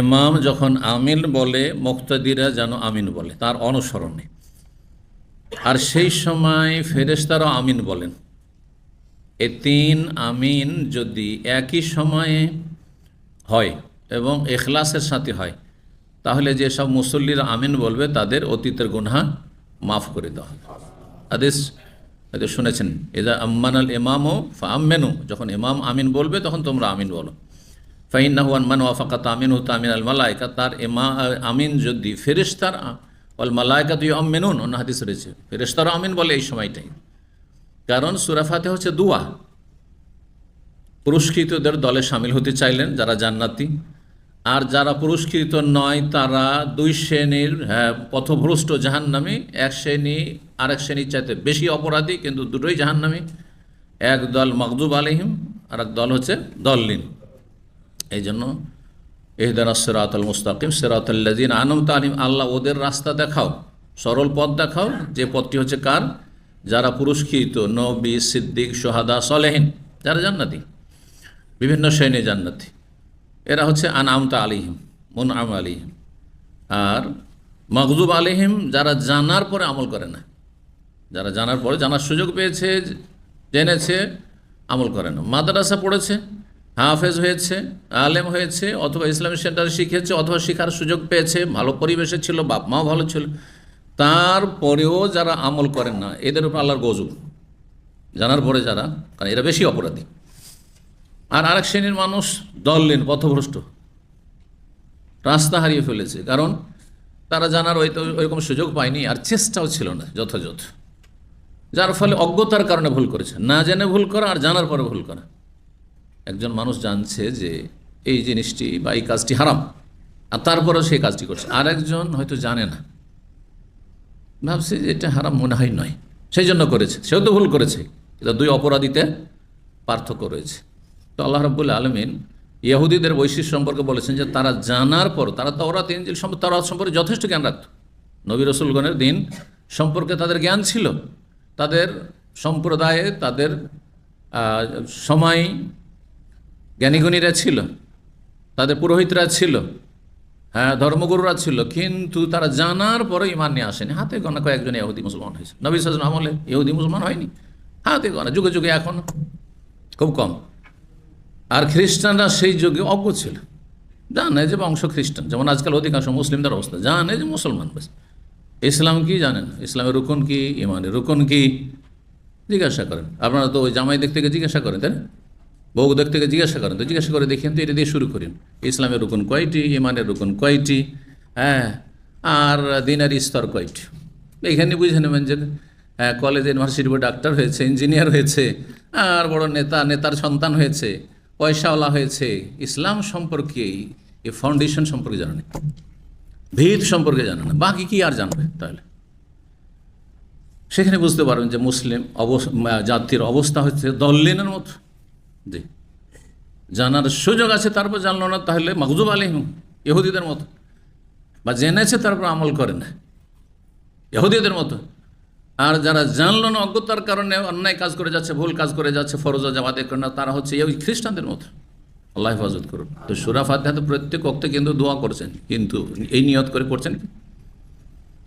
ইমাম যখন আমিন বলে, মুক্তাদিরা যেন আমিন বলে, তার অনুসরণে আর সেই সময় ফেরেশতারাও আমিন বলেন। এ তিন আমিন যদি একই সময়ে হয় এবং এখলাসের সাথে হয়, তাহলে যেসব মুসল্লিরা আমিন বলবে, তাদের অতীতের গুনহা মাফ করে দেওয়া আদেশ হয়তো শুনেছেন এদা আম্মান আল ইমামও আমেনু যখন ইমাম আমিন বলবে, তখন তোমরা আমিন বলো। ফাইন্নাহু আনমান ওয়াফাকাত আমিন হুত আমিন আল মালাইকা তার এমা আমিন যদি ফেরেশতার অল মালাইকা তুই আমেনুন অন্য হাদিস রয়েছে। ফেরেশতারও আমিন বলে এই সময়টাই। কারণ সুরাফাতে হচ্ছে দুয়া। পুরস্কৃতদের দলে সামিল হতে চাইলেন যারা জান্নাতি। আর যারা পুরস্কৃত নয় তারা দুই শ্রেণির হ্যাঁ, পথভ্রষ্ট জাহান্নামী। এক শ্রেণি আরেক শ্রেণির চাইতে বেশি অপরাধী কিন্তু দুটোই জাহান্নামী। এক দল মকদুব আলিহিম আর এক দল হচ্ছে দল্লিন। এই জন্য এহদানা সেরাতুল মুস্তাকিম সেরাতুল্লাদিন আনম তালিম আল্লাহ ওদের রাস্তা দেখাও, সরল পথ দেখাও, যে পথটি হচ্ছে কার? যারা পুরস্কৃত, নবী, সিদ্দিক, সোহাদা, সলেহীন, যারা জান্নাতি, বিভিন্ন শ্রেণি জান্নাতি, এরা হচ্ছে আনামতা আলিহিম মুন আম আলিহিম আর মকজুব আলিহিম যারা জানার পরে আমল করে না, যারা জানার পরে জানার সুযোগ পেয়েছে, জেনেছে, আমল করে না। মাদ্রাসা পড়েছে হাফেজ হয়েছে, আলেম হয়েছে, অথবা ইসলামিক সেন্টারে শিখেছে, অথবা শিখার সুযোগ পেয়েছে, ভালো পরিবেশে ছিল, বাপ মাও ভালো ছিল। তারপরেও যারা আমল করেন না, এদের উপর আল্লাহর গজব। জানার পরে যারা, কারণ এরা বেশি অপরাধী। আর আরেক শ্রেণির মানুষ দললেন পথভ্রষ্ট। রাস্তা হারিয়ে ফেলেছে, কারণ তারা জানার ওই তো ওইরকম সুযোগ পায়নি, আর চেষ্টাও ছিল না যথাযথ। যার ফলে অজ্ঞতার কারণে ভুল করেছে। না জেনে ভুল করা, আর জানার পরে ভুল করা। একজন মানুষ জানছে যে এই জিনিসটি বা এই কাজটি হারাম, আর তারপরেও সেই কাজটি করছে। আর একজন হয়তো জানে না। ভাবছে যে এটা হারাম মনে হয় নয়। সেই জন্য করেছে। সেও তো ভুল করেছে। এটা দুই অপরাধীতে পার্থক্য রয়েছে। তো আল্লাহ রব্বুল আলমিন ইহুদিদের বৈশিষ্ট্য সম্পর্কে বলেছেন যে তারা জানার পর, তারা তওরাত ইঞ্জিল সম্পর্কে তারা সম্পর্কে যথেষ্ট জ্ঞান রাখত। নবী রসুলগণের দিন সম্পর্কে তাদের জ্ঞান ছিল। তাদের সম্প্রদায়ে, তাদের সময় জ্ঞানীগুণীরা ছিল, তাদের পুরোহিতরা ছিল হ্যাঁ ধর্মগুরুরা ছিল, কিন্তু তারা জানার পরে ইমান নিয়ে আসেনি। হাতে গোনা কয়েকজন ইহুদি মুসলমান হয়েছে। নবী সাজন আমলে ইহুদি মুসলমান হয়নি। হাতে গোনা যুগে যুগে এখন, খুব কম। আর খ্রিস্টানরা সেই যুগে অজ্ঞ ছিল। জানে যে বংশ খ্রিস্টান, যেমন আজকাল অধিকাংশ মুসলিমদের অবস্থা, জানে যে মুসলমান বাস ইসলাম কি জানেন? ইসলামের রুকন কি? ইমানের রুকন কি? জিজ্ঞাসা করেন। আপনারা তো ওই জামাই দেখতে গিয়ে জিজ্ঞাসা করেন, তাই না? দেখতে গিয়ে জিজ্ঞাসা করেন, তো জিজ্ঞাসা করে দেখেন তো এটা দিয়ে শুরু করেন। ইসলামের রুকন কয়টি, ইমানের রুকন কয়টি হ্যাঁ আর দিনের স্তর কয়টি। এখানে বুঝে নেবেন যে কলেজ ইউনিভার্সিটি ডাক্তার হয়েছে ইঞ্জিনিয়ার হয়েছে, আর বড় নেতা, নেতার সন্তান হয়েছে, পয়সাওয়ালা হয়েছে। ইসলাম সম্পর্কে, এই ফাউন্ডেশন সম্পর্কে জানে না। ভিত সম্পর্কে জানে না। বাকি কি আর জানবে তাহলে? সেখানে বুঝতে পারবেন যে মুসলিম অবস, জাতির অবস্থা হচ্ছে দল্লিনের মতো। জি। জানার সুযোগ আছে, তারপর জানলো না, তাহলে মকজুব আলিম ইহুদিদের মতো। বা জেনেছে, তারপর আমল করে না। ইহুদিদের মতো। আর যারা জানলো না, অজ্ঞতার কারণে অন্যায় কাজ করে যাচ্ছে, ভুল কাজ করে যাচ্ছে, ফরজা জামাতে করে না তারা হচ্ছে এই খ্রিস্টানদের মতো। আল্লাহ হেফাজত করুন। তো সুরা ফাতিহা তো প্রত্যেক অক্তে কিন্তু দোয়া করছেন। কিন্তু এই নিয়ত করে করছেন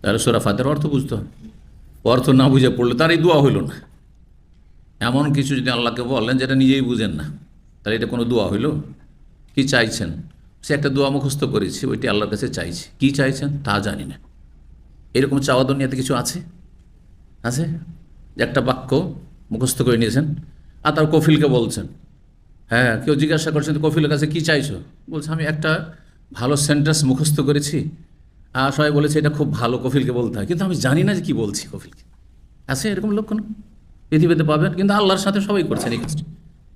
তাহলে সুরা ফাতের অর্থ বুঝতে হবে। অর্থ না বুঝে পড়লে তার এই দোয়া হইল না। এমন কিছু যদি আল্লাহকে বলেন যেটা নিজেই বুঝেন না, তাহলে এটা কোনো দোয়া হইল? কি চাইছেন? সে একটা দোয়া মুখস্থ করেছি, ওইটি আল্লাহর কাছে চাইছি। কি চাইছেন? তা জানি না। এরকম চাওয়া দুনিয়াতে কিছু আছে? আছে? একটা বাক্য মুখস্থ করে নিয়েছেন, আর তার কফিলকে বলছেন। হ্যাঁ কেউ জিজ্ঞাসা করছেন কফিলের কাছে কি চাইছো? বলছে, আমি একটা ভালো সেন্টেন্স মুখস্থ করেছি। আর সবাই বলেছে, এটা খুব ভালো কফিলকে বলতে হয়। কিন্তু আমি জানি না যে কী বলছি কফিলকে। আছে এরকম লক্ষণ পৃথিবীতে পাবেন, কিন্তু আল্লাহর সাথে সবাই করছেন এই কাজটি।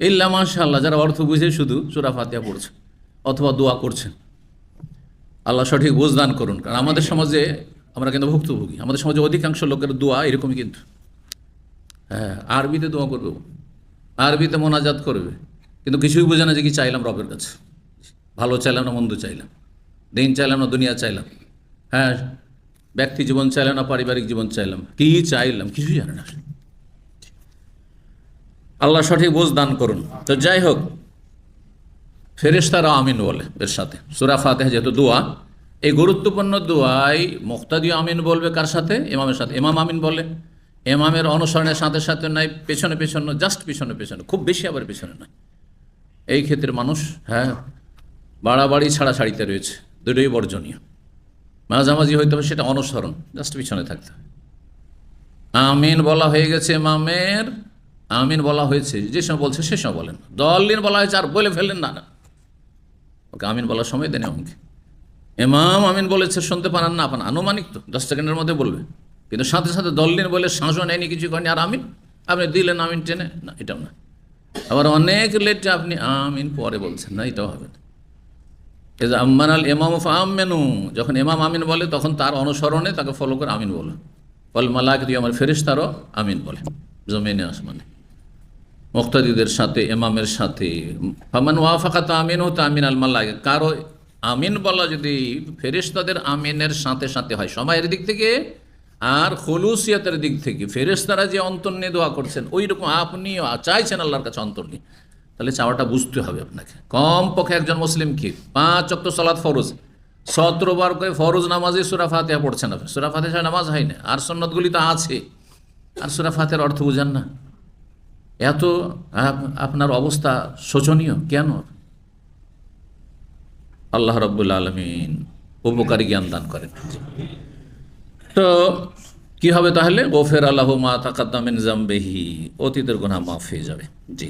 ইল্লা মাশা আল্লাহ যারা অর্থ বুঝে শুধু সুরা ফাতিয়া পড়ছে অথবা দোয়া করছেন। আল্লাহ সঠিক বুঝদান করুন, কারণ আমাদের সমাজে আমরা কিন্তু ভুক্তভোগী। আমাদের সমাজে অধিকাংশ লোকের দোয়া এরকমই কিন্তু। হ্যাঁ আরবিতে দোয়া করবে আরবিতে মোনাজাত করবে। কিন্তু কিছুই বোঝে না যে কি চাইলাম রবের কাছে। ভালো চাইলাম না, মন্দ চাইলাম। দিন চাইলাম না, দুনিয়া চাইলাম। হ্যাঁ ব্যক্তি জীবন চাইলাম না, পারিবারিক জীবন চাইলাম। কি চাইলাম, কিছুই জানে না। আল্লাহ সঠিক বোঝ দান করুন। তো যাই হোক ফেরেশতারা আমিন বলে এর সাথে। সুরা ফাতেহা যেহেতু দোয়া, এই গুরুত্বপূর্ণ দোয়াই মুক্তাদি আমিন বলবে কার সাথে? ইমামের সাথে। ইমাম আমিন বলে। ইমামের অনুসরণের সাথে সাথে নাই, পেছনে পেছনে জাস্ট পেছনে পেছনে, খুব বেশি আবার পেছনে নয় এই ক্ষেত্রে মানুষ হ্যাঁ বাড়াবাড়ি ছাড়া ছাড়াছাড়িতে রয়েছে, দুটোই বর্জনীয়। মাঝামাঝি হইতে হবে, সেটা অনুসরণ জাস্ট পিছনে থাকতে হবে। আমিন বলা হয়ে গেছে ইমামের আমিন বলা হয়েছে, যে সময় বলছে সে সময় বলেন। দলিন বলা হয়েছে, আর বলে ফেললেন না না। ওকে আমিন বলার সময় দেন এমনকি এমাম আমিন বলেছে, শুনতে পারেন না আপনার আনুমানিক তো, দশ সেকেন্ডের মধ্যে বলবে। কিন্তু সাথে সাথে দলিন বলে শাঁসও নেয়নি, কিছু করেনি। আর আমিন, আপনি দিলেন আমিন টেনে? না, এটাও না। আবার অনেক লেটে আপনি আমিন পরে বলছেন, না, এটাও হবে না। আম্মান আল এমাম আমেনু যখন এমাম আমিন বলে, তখন তার অনুসরণে তাকে ফলো করে আমিন বলো ফল মালাক দিয়ে আমার ফেরিস্তারও আমিন বলে, জমিনে আসমানে। মুক্তাদিদের সাথে এমামের সাথে। ফামান ওয়াফাকাত আমিন হতো আমিন আল মাল্লাক কারও আমিন বলা যদি ফেরিস্তাদের আমিনের সাথে সাথে হয়, সময়ের দিক থেকে আর খলুসিয়াতের দিক থেকে ফেরেশতারা যে অন্তর নিয়ে দোয়া করছেন ওই রকম আপনিও চাইছেন আল্লাহর কাছে অন্তর নিয়ে। তাহলে চাওয়াটা বুঝতে হবে আপনাকে। কম পক্ষে একজন মুসলিম কি? পাঁচ অক্ত সলাৎ ফরজ। সতেরো বার করে ফরজ নামাজে সুরা ফাতেহা পড়ছেন আপনি। সুরা ফাতেহা নামাজ হয় না। আর সন্ন্যতগুলি তো আছে। আর সুরা ফাতেহার অর্থ বুঝেন না। এত আপ- আপনার অবস্থা শোচনীয়, কেন? আল্লাহ রব্বুল আলমিন উপকারী জ্ঞান দান করেন। তো, কি হবে তাহলে? গোফের আল্লাহ মা তাকাদ্দামিন জাম্বেহি, অতীতের গোনা মাফ হয়ে যাবে। জি।